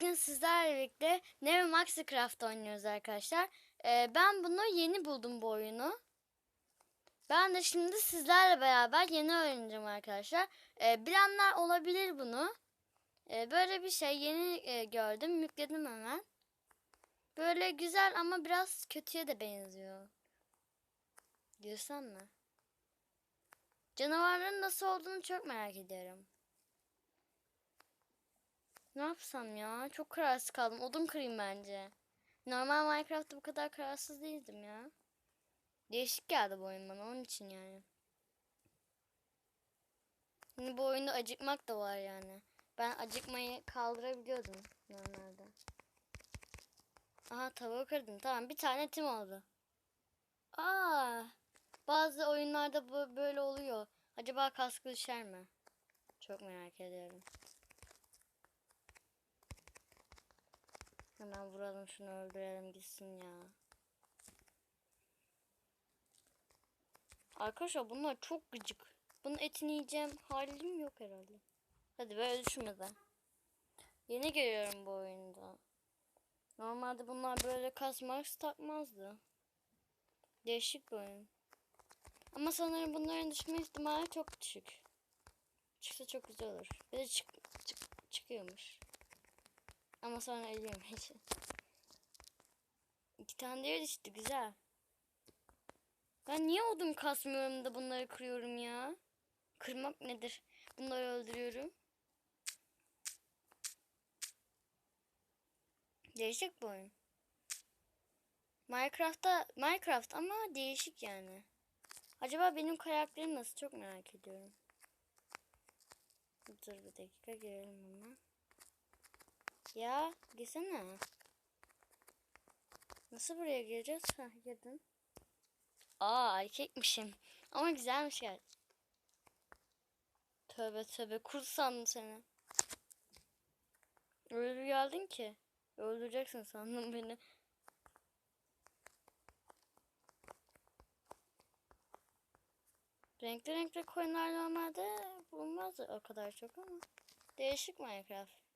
Bugün sizlerle birlikte Neve Maxicraft oynuyoruz arkadaşlar. Ee, ben bunu yeni buldum bu oyunu. Ben de şimdi sizlerle beraber yeni öğreneceğim arkadaşlar. Ee, bilenler olabilir bunu. Ee, böyle bir şey yeni e, gördüm. Yükledim hemen. Böyle güzel ama biraz kötüye de benziyor. Diyorsan mı? Canavarların nasıl olduğunu çok merak ediyorum. Ne yapsam ya? Çok kararsız kaldım. Odun kırayım bence. Normal Minecraft'ta bu kadar kararsız değildim ya. Değişik geldi bu oyun bana onun için yani. Şimdi bu oyunda acıkmak da var yani. Ben acıkmayı kaldırabiliyordum normalde. Aha tavuğu kırdım. Tamam bir tane tim oldu. Aa, bazı oyunlarda bu böyle oluyor. Acaba kaskı düşer mi? Çok merak ediyorum. Hemen vuralım şunu öldürelim gitsin ya. Arkadaşlar bunlar çok gıcık. Bunun etini yiyeceğim halim yok herhalde. Hadi böyle düşünmeden. Yeni görüyorum bu oyunda. Normalde bunlar böyle kasmaks takmazdı. Değişik bir oyun. Ama sanırım bunların düşme ihtimali çok düşük. Çıksa çok güzel olur. Bir de çık, çık, çıkıyormuş. Ama sonra ölüyormuş. İki tane de düştü güzel. Ben niye odun kasmıyorum da bunları kırıyorum ya? Kırmak nedir? Bunları öldürüyorum. Değişik bir oyun. Minecraft'ta Minecraft ama değişik yani. Acaba benim karakterim nasıl çok merak ediyorum. Dur bir dakika girelim hemen. Ya gitsene. Nasıl buraya gireceğiz? Heh girdim. Aa erkekmişim. Ama güzelmiş gel. Tövbe tövbe kurt sandım seni. Öyle geldin ki. Öldüreceksin sandım beni. Renkli renkli koyunlar normalde bulunmaz o kadar çok ama. Değişik Minecraft.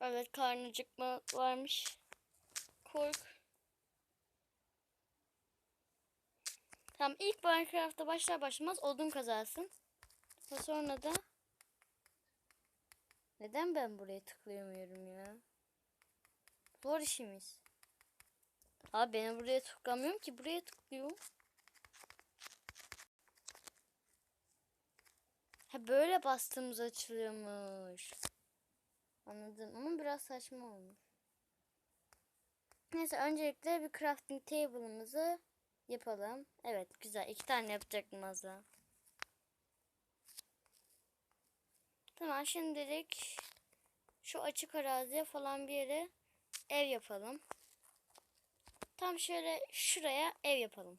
Evet karnıcıkma varmış. Kork. Tamam ilk Minecraft'ta başlar başlamaz odun kazarsın. Ve sonra da neden ben buraya tıklayamıyorum ya? Zor işimiz. Abi beni buraya tıklamıyorum ki buraya tıklıyorum. Ha böyle bastığımız açılıyormuş. Anladım ama biraz saçma olmuş. Neyse öncelikle bir crafting table'ımızı yapalım. Evet güzel. iki tane yapacaktım az daha. Tamam şimdilik şu açık araziye falan bir yere ev yapalım. Tam şöyle şuraya ev yapalım.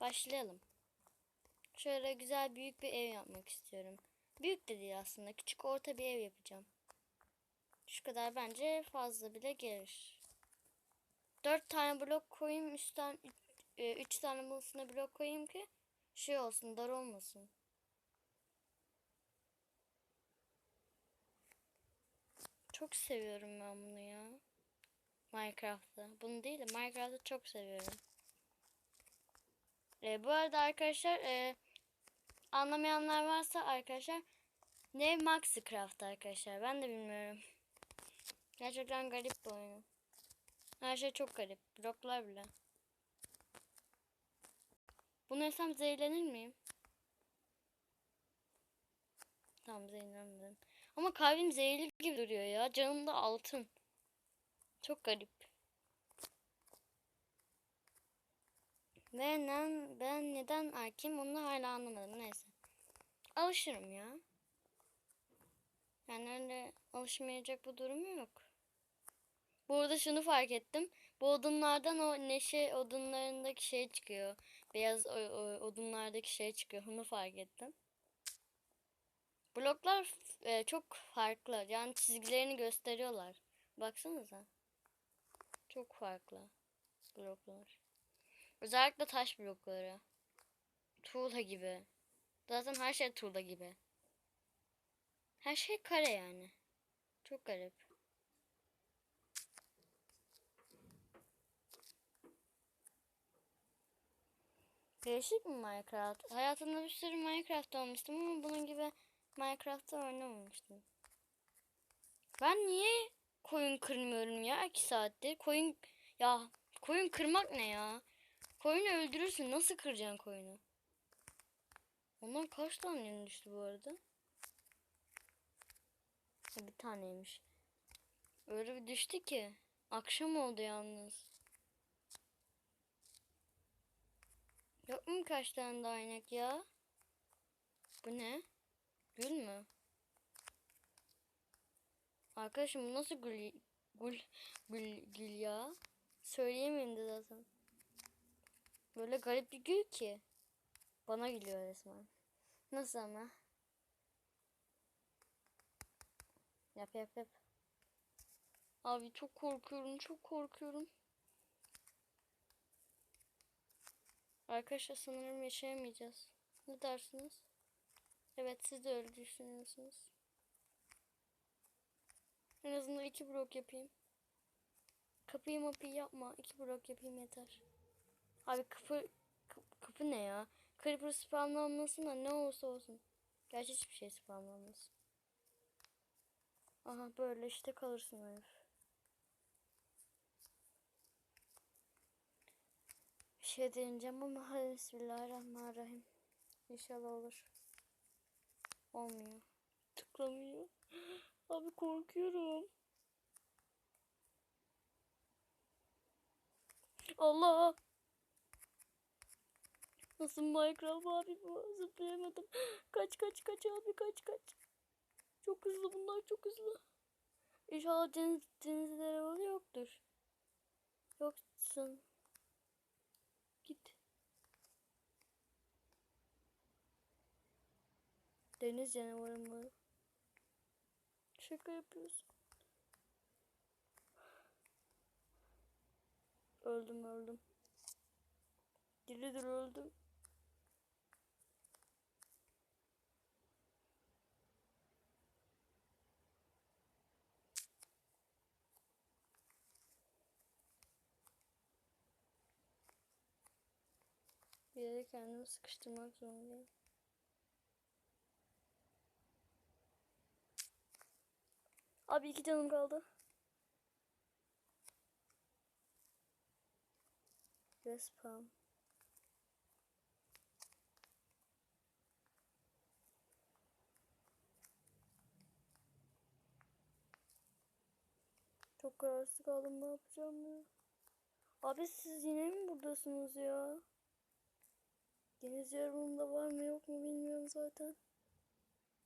Başlayalım. Şöyle güzel büyük bir ev yapmak istiyorum. Büyük de değil aslında. Küçük orta bir ev yapacağım. Şu kadar bence fazla bile gelir. Dört tane blok koyayım. Üstten e, üç tane bunun blok koyayım ki şey olsun dar olmasın. Çok seviyorum ben bunu ya. Minecraft'ta. Bunu değil de Minecraft'ı çok seviyorum. E, bu arada arkadaşlar e, anlamayanlar varsa arkadaşlar ne Maxicraft arkadaşlar ben de bilmiyorum. Gerçekten garip bir oyun. Her şey çok garip. Bloklar bile. Bunu yesem zehirlenir miyim? Tamam zehirlenmedim. Ama kalbim zehirli gibi duruyor ya. Canım da altın. Çok garip. Ve ben, ben neden erkeğim onu hala anlamadım. Neyse. Alışırım ya. Yani öyle alışmayacak bu durum yok. Bu arada şunu fark ettim. Bu odunlardan o neşe odunlarındaki şey çıkıyor. Beyaz o, o, odunlardaki şey çıkıyor. Bunu fark ettim. Bloklar e, çok farklı. Yani çizgilerini gösteriyorlar. Baksanıza. Çok farklı bloklar. Özellikle taş blokları. Tuğla gibi. Zaten her şey tuğla gibi. Her şey kare yani. Çok garip. Değişik mi Minecraft? Hayatımda bir sürü Minecraft olmuştum ama bunun gibi Minecraft'ta oynamamıştım. Ben niye koyun kırmıyorum ya iki saattir? Koyun ya koyun kırmak ne ya? Koyunu öldürürsün. Nasıl kıracaksın koyunu? Ondan kaç tane düştü bu arada? Bir taneymiş. Öyle bir düştü ki. Akşam oldu yalnız. Yok mu kaç tane daha ya? Bu ne? Gül mü? Arkadaşım bu nasıl gül, gül, gül, gül ya? Söyleyemeyim de zaten. Böyle garip bir gül ki. Bana gülüyor resmen. Nasıl ama? Yap yap yap. Abi çok korkuyorum, çok korkuyorum. Arkadaşlar sanırım yaşayamayacağız. Ne dersiniz? Evet siz de öyle düşünüyorsunuz. En azından iki blok yapayım. Kapıyı mapıyı yapma. iki blok yapayım yeter. Abi kapı, kapı, kapı ne ya? Creeper spamlanmasın da ne olursa olsun. Gerçi hiçbir şey spamlanmasın. Aha böyle işte kalırsın herif. Şey deneyeceğim ama hadi bismillahirrahmanirrahim. İnşallah olur. Olmuyor. Tıklamıyor. Abi korkuyorum. Allah. Nasıl Minecraft abi bu? Zıplayamadım. Kaç kaç kaç abi kaç kaç. Çok hızlı bunlar çok hızlı. İnşallah deniz, denizlere yoktur. Yoksun. Git. Deniz canavarı mı? Şaka yapıyorsun. Öldüm öldüm. Dilidir öldüm. Bir yere kendimi sıkıştırmak zorundayım. Abi iki canım kaldı. Respawn. Çok kararsız kaldım ne yapacağım ya. Abi siz yine mi buradasınız ya? Deniz yarımında var mı yok mu bilmiyorum zaten.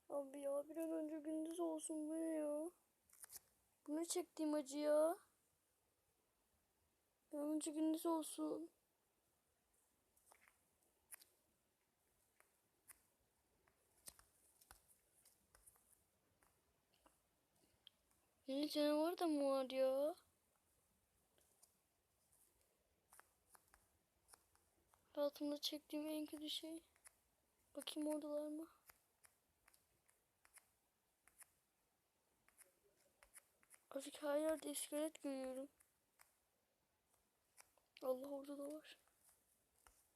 Abi ya bir an önce gündüz olsun bu ne ya? Bu ne çektiğim acı ya? Bir an önce gündüz olsun. Yeni canavar da mı var ya? Hayatımda çektiğim en kötü şey. Bakayım oradalar mı? Artık her yerde iskelet görüyorum. Allah orada da var.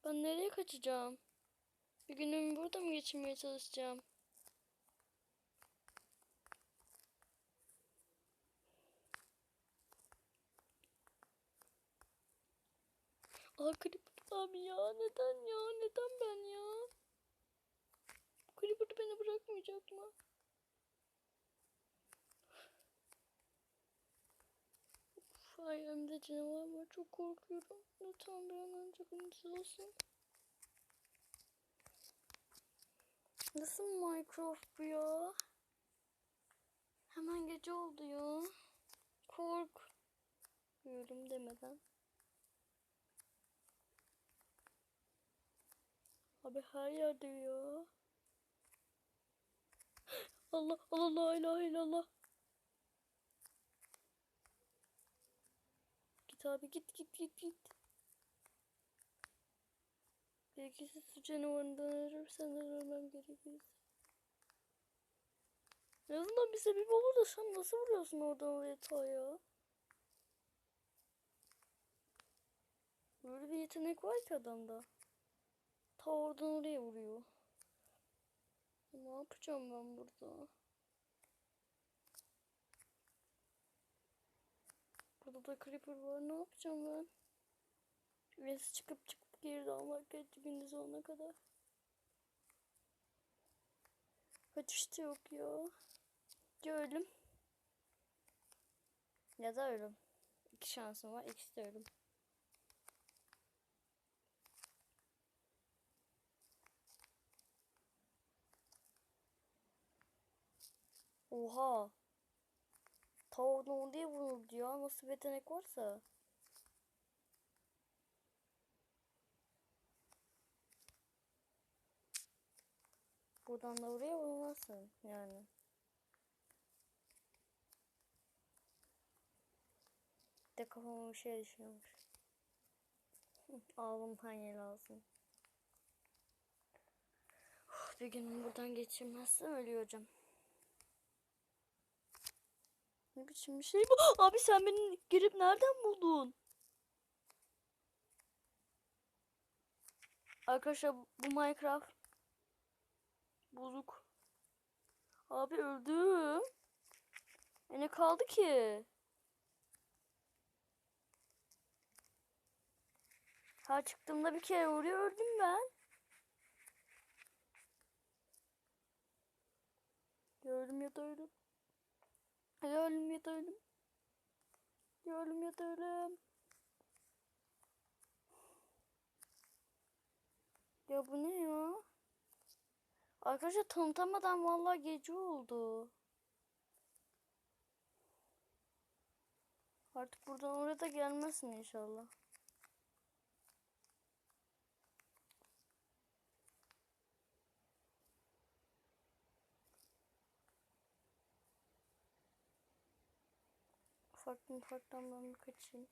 Ben nereye kaçacağım? Bir günümü burada mı geçirmeye çalışacağım? Aa Creeper abi ya neden ya neden ben ya? Creeper beni bırakmayacak mı? Hayalimde canavar var çok korkuyorum. Lütfen bir an önce gündüz olsun. Nasıl Minecraft bu ya? Hemen gece oldu ya. Kork. Diyorum demeden. Abi her yerde ya. Allah Allah la ilahe. Git abi git git git git. Belki su canavarından ölürsen de ölmem gerekir. En azından bir sebep olur da sen nasıl vuruyorsun oradan oraya ta ya? Böyle bir yetenek var ki adamda. Ta oradan oraya vuruyor. Ne yapacağım ben burada? Burada da creeper var. Ne yapacağım ben? Birisi çıkıp çıkıp geri dalmak gündüz olana kadar. Kaçış da yok ya. Ya ölüm. Ya da ölüm. İki şansım var. İkisi de ölüm. Oha. Ta oradan oraya vuruldu ya. Nasıl bir yetenek varsa. Buradan da oraya vurulmazsın yani. De kafama bir şey düşüyormuş. Ağlım panyeli alsın. Bir günüm buradan geçirmezsem ölüyorum. Ne biçim şey bu? Abi sen beni girip nereden buldun? Arkadaşlar bu Minecraft bozuk. Abi öldüm. E ne kaldı ki? Her çıktığımda bir kere oraya öldüm ben. Ölüm ya da ölüm. Ya ölüm ya da ölüm. Ya ölüm ya da ölüm. Ya bu ne ya? Arkadaşlar tanıtamadan vallahi gece oldu. Artık buradan oraya da gelmesin inşallah. Ufaktan ufaktan ben kaçayım.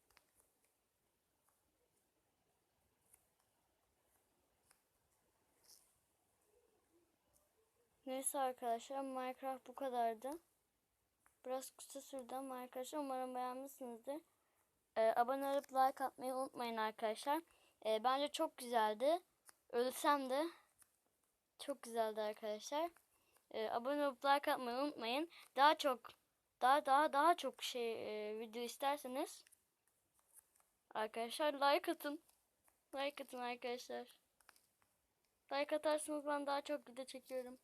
Neyse arkadaşlar Minecraft bu kadardı. Biraz kısa sürdü ama arkadaşlar umarım beğenmişsinizdir. Ee, abone olup like atmayı unutmayın arkadaşlar. Ee, bence çok güzeldi. Ölsem de çok güzeldi arkadaşlar. Ee, abone olup like atmayı unutmayın. Daha çok daha daha daha çok şey e, video isterseniz arkadaşlar like atın. Like atın arkadaşlar. Like atarsanız ben daha çok video çekiyorum.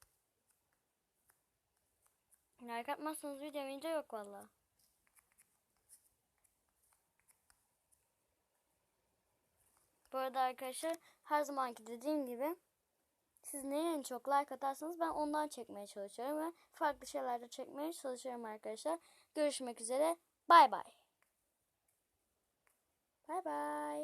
Like atmazsanız video video yok valla. Bu arada arkadaşlar her zamanki dediğim gibi siz neye en çok like atarsanız ben ondan çekmeye çalışıyorum ve farklı şeyler de çekmeye çalışıyorum arkadaşlar. Görüşmek üzere. Bay bay. Bay bay.